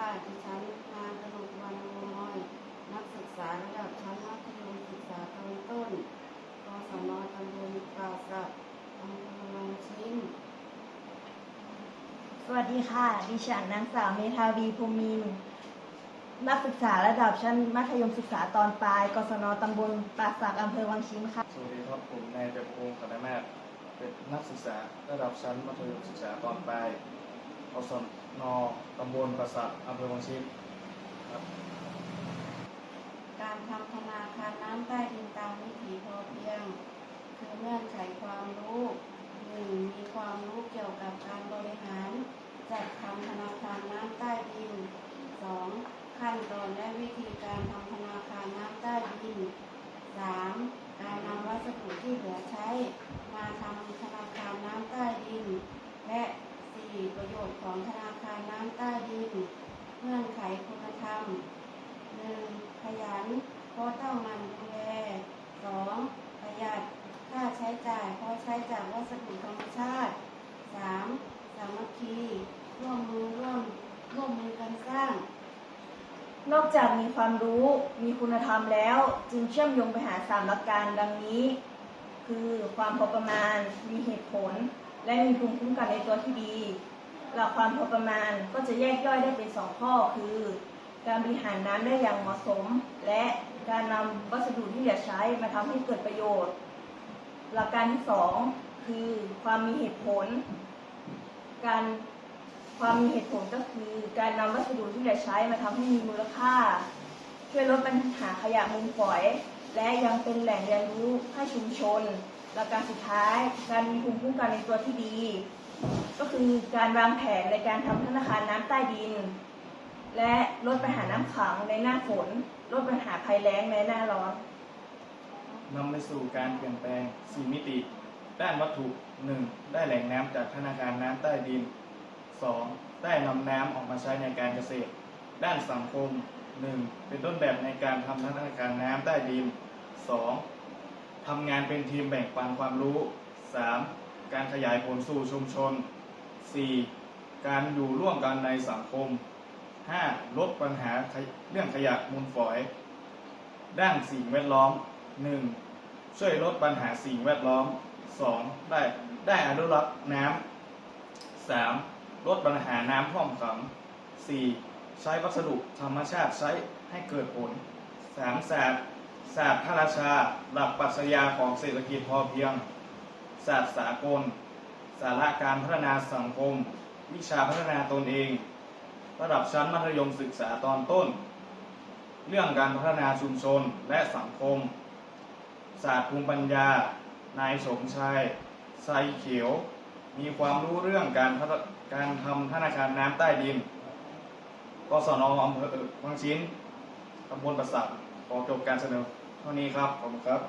ค่ะดิฉันนางกนกวันวงน้อย นักศึกษาระดับชั้นมัธยมศึกษาตอนต้นกศนตำบลป่าสักอำเภอวังชิ้นสวัสดีค่ะ ดิฉันนางสาวเมธาวีภูมินทร์นักศึกษาระดับชั้นมัธยมศึกษาตอนปลาย กศนตำบลปราสักอำเภอวังชิ้นค่ะ สวัสดีครับผมนายเดชพงศ์ขันธนาถเป็นนักศึกษาระดับชั้นมัธยมศึกษาตอนปลาย อสนตำบลประสาทอำเภอวังชินครับการทำธนาคารน้ำใต้ดินตามวิถีพอเพียง คือเงื่อนไขความรู้หนึ่งมีความรู้เกี่ยวกับการบริหาร จัดทำธนาคารน้ำใต้ดินสองขั้นตอนและวิธีการทำธนาคารน้ำใต้ดินสามการนำวัสดุที่เหลือใช้ มาทำธนาคารน้ำใต้ดิน และ สี่ประโยชน์ของธนาคารน้ำใต้ดินเงื่อนไขคุณธรรมหนึ่งขยันเพราะต้องมันดูแลสองประหยัดค่าใช้จ่ายเพราะใช้จากวัสดุธรรมชาติสามสามัคคีร่วมมือร่วมร่วมมือกันสร้าง นอกจากมีความรู้มีคุณธรรมแล้ว จึงเชื่อมโยงไปหาสามหลักการดังนี้ คือความพอประมาณมีเหตุผล และมีภูมิคุ้มกันในตัวที่ดี หลักความพอประมาณก็จะแยกย่อยได้เป็นสองข้อ คือ การบริหารน้ำได้อย่างเหมาะสม และการนำวัสดุที่เหลือใช้มาทำให้เกิดประโยชน์ หลักการที่สองคือความมีเหตุผล การความมีเหตุผลก็คือ การนำวัสดุที่เหลือใช้มาทำให้มีมูลค่า ช่วยลดปัญหาขยะมูลฝอย และยังเป็นแหล่งเรียนรู้ให้ชุมชน หลักการสุดท้าย การมีภูมิคุ้มกันในตัวที่ดี ก็คือการวางแผนในการทำธนาคารน้ำใต้ดิน และลดปัญหาน้ำขังในหน้าฝน ลดปัญหาภัยแล้งในหน้าร้อนนำไปสู่การเปลี่ยนแปลงสี่มิติ ด้านวัตถุ 1. ได้แหล่งน้ำจากธนาคารน้ำใต้ดิน 2. ได้นำน้ำออกมาใช้ในการเกษตร ด้านสังคม 1. เป็นต้นแบบในการทำธนาคารน้ำใต้ดิน 2. ทำงานเป็นทีมแบ่งปันความรู้ 3. การขยายผลสู่ชุมชน 4. การอยู่ร่วมกันในสังคม 5. ลดปัญหาเรื่องขยะมูลฝอย ด้านสิ่งแวดล้อม 1. ช่วยลดปัญหาสิ่งแวดล้อม 2. ได้ได้อนุรักษ์น้ำ 3. ลดปัญหาน้ำท่วมขัง 4. ใช้วัสดุธรรมชาติใช้ให้เกิดผล 3. ศาสตร์ ศาสตร์พระราชา หลักปรัชญาของเศรษฐกิจพอเพียง ศาสตร์สากล สาระการพัฒนาสังคม วิชาพัฒนาตนเอง ระดับชั้นมัธยมศึกษาตอนต้น เรื่องการพัฒนาชุมชนและสังคม ศาสตร์ภูมิปัญญา นายสมชายไซเขียว มีความรู้เรื่องการการทำธนาคารน้ำใต้ดินกศนอำเภอวังชิ้นตำบลประสักขอจบการเสนอ เท่านี้ครับ ขอบคุณครับ